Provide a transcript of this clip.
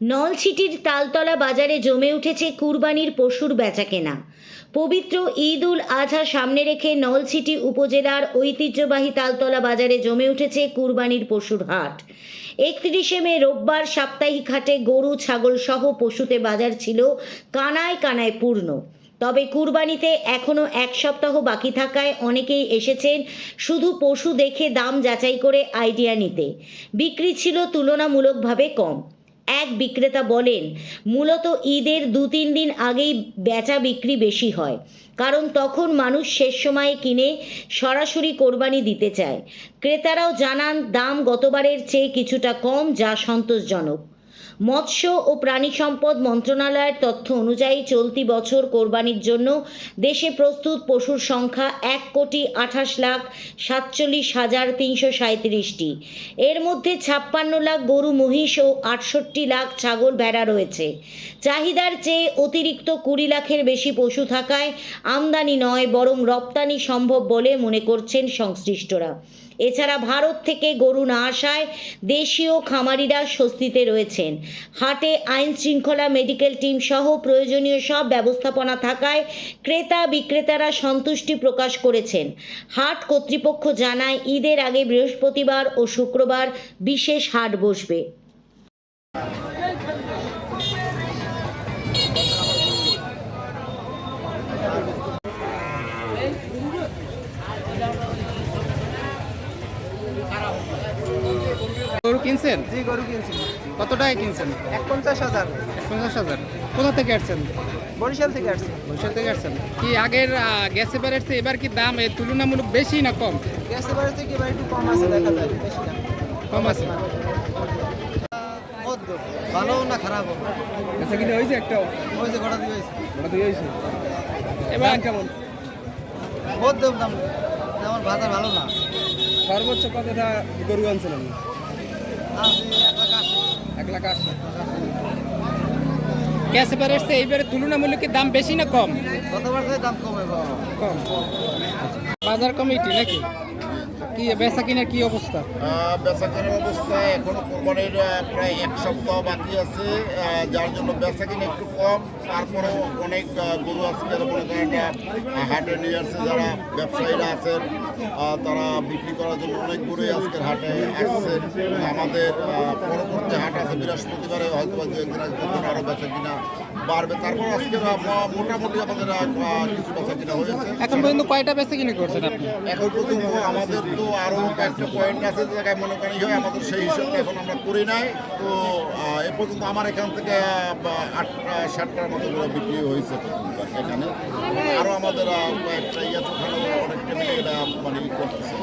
নলছিটির তালতলা বাজারে জমে উঠেছে কুরবানির পশুর বেচাকেনা। পবিত্র ঈদ উল আজহা সামনে রেখে নলছিটি উপজেলার ঐতিহ্যবাহী তালতলা বাজারে জমে উঠেছে কুরবানির পশুর হাট। একত্রিশে মে রোববার সাপ্তাহিক হাটে গরু, ছাগল সহ পশুতে বাজার ছিল কানায় কানায় পূর্ণ। তবে কুরবানিতে এখনও এক সপ্তাহ বাকি থাকায় অনেকেই এসেছেন শুধু পশু দেখে দাম যাচাই করে আইডিয়া নিতে। বিক্রি ছিল তুলনামূলকভাবে কম। এক বিক্রেতা বলেন, মূলত ঈদের দু তিন দিন আগেই বেচা বিক্রি বেশি হয়, কারণ তখন মানুষ শেষ সময়ে কিনে সরাসরি কোরবানি দিতে চায়। ক্রেতারাও জানান, দাম গতবারের চেয়ে কিছুটা কম, যা সন্তোষজনক। মৎস্য ও প্রাণী সম্পদ মন্ত্রণালয়ের তথ্য অনুযায়ী চলতি বছর কোরবানির জন্য দেশে প্রস্তুত পশুর সংখ্যা এক কোটি আঠাশ লাখ সাতচল্লিশ হাজার তিনশো সাঁত্রিশটি এর মধ্যে ছাপ্পান্ন লাখ গরু, মহিষ ও আটষট্টি লাখ ছাগল ভেড়া রয়েছে। চাহিদার চেয়ে অতিরিক্ত কুড়ি লাখের বেশি পশু থাকায় আমদানি নয়, বরং রপ্তানি সম্ভব বলে মনে করছেন সংশ্লিষ্টরা। এছাড়া ভারত থেকে গরু না আসায় দেশীয় খামারিরা স্বস্তিতে রয়েছেন। হাটে আইন শৃঙ্খলা মেডিকেল টিম সহ প্রয়োজনীয় সব ব্যবস্থাপনা থাকায় ক্রেতা বিক্রেতারা সন্তুষ্টি প্রকাশ করেছেন। হাট কর্তৃপক্ষ জানায়, ঈদের আগে বৃহস্পতিবার ও শুক্রবার বিশেষ হাট বসবে। গরু কিনছেন? জি গরু কিনছি। কত টাকায় কিনছেন? এক পঞ্চাশ হাজার। পঞ্চাশ হাজার। কোথা থেকে আসছেন? বরিশাল থেকে আসছি। বরিশাল থেকে আসছেন। কি আগের গ্যাস এবার আসছে এবার কি দাম এ তুলনামূলক বেশি না কম? গ্যাস এবারে থেকে এবার একটু কম আছে দেখা যায় বেশি না। কম আছে। ভালো না খারাপ? আচ্ছা কিনে হয়েছে একটা? যে ঘোড়া দিয়ে হয়েছে। ওটা দিয়ে হয়েছে? এবার কেমন? বহুত দেব দাম আমার বাজার ভালো না। সর্বোচ্চ কতটা গরু আনছিলেন আছে এক লাখ আশি গ্যাস এবার আসছে এইবারে তুলনামূলক দাম বেশি না কম? গতবার দাম কম কম। বাজার কমিটি নাকি? কি বেচা কিনার কি অবস্থা? আহ, বেচাকেনার অবস্থা এখনও কোরবানির প্রায় এক সপ্তাহ বাকি আছে। যার জন্য বেচাকেনা একটু কম। তারপরেও অনেক গরু আজকে মনে করেন হাটে নিয়ে আসছে যারা ব্যবসায়ীরা আছেন তারা বিক্রি করার জন্য অনেক গরুই আজকের হাটে আসছে। আমাদের পরবর্তী হাট আছে বৃহস্পতিবারে হয়তো দু একদিন আরও বেচা কিনা বাড়বে। তারপর আজকে মোটামুটি আমাদের কিছু বেচা কিনা হয়েছে। এখন পর্যন্ত কয়টা বেচা কিনে করছেন আপনি? এখন পর্যন্ত আমাদের তো আরও কয়েকটা পয়েন্ট আছে যে জায়গায় মনে করি হয় আমাদের সেই হিসাবটা এখন আমরা করি নাই। তো এ পর্যন্ত আমার এখান থেকে আটটা সাতটার মতো করে বিক্রি হয়েছে এখানে। আরও আমাদের কয়েকটা ইয়ে ওখানে অনেকটা মানে করতেছে।